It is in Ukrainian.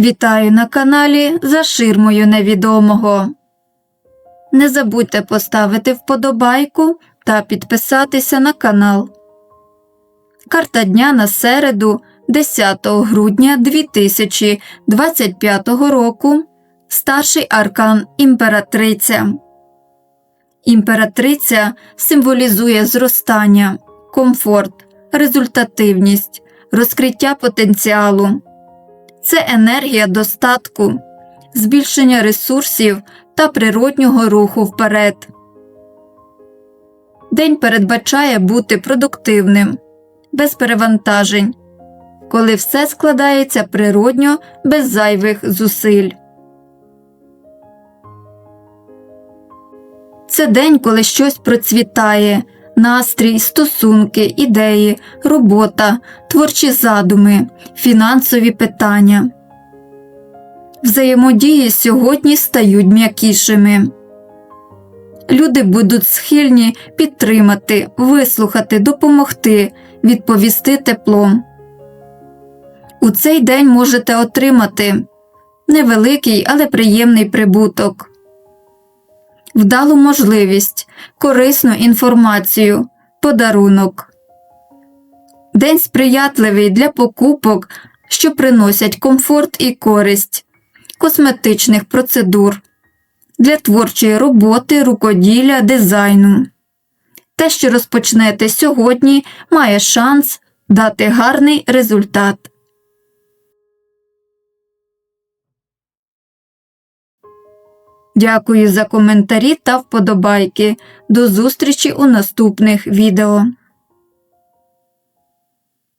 Вітаю на каналі За ширмою невідомого. Не забудьте поставити вподобайку та підписатися на канал. Карта дня на середу, 10 грудня 2025 року. Старший аркан Імператриця. Імператриця символізує зростання, комфорт, результативність, розкриття потенціалу. Це енергія достатку, збільшення ресурсів та природнього руху вперед. День передбачає бути продуктивним, без перевантажень, коли все складається природньо без зайвих зусиль. Це день, коли щось процвітає, настрій, стосунки, ідеї, робота, творчі задуми, фінансові питання. Взаємодії сьогодні стають м'якішими. Люди будуть схильні підтримати, вислухати, допомогти, відповісти теплом. У цей день можете отримати невеликий, але приємний прибуток вдалу можливість, корисну інформацію, подарунок. День сприятливий для покупок, що приносять комфорт і користь, косметичних процедур, для творчої роботи, рукоділля, дизайну. Те, що розпочнете сьогодні, має шанс дати гарний результат. Дякую за коментарі та вподобайки. До зустрічі у наступних відео.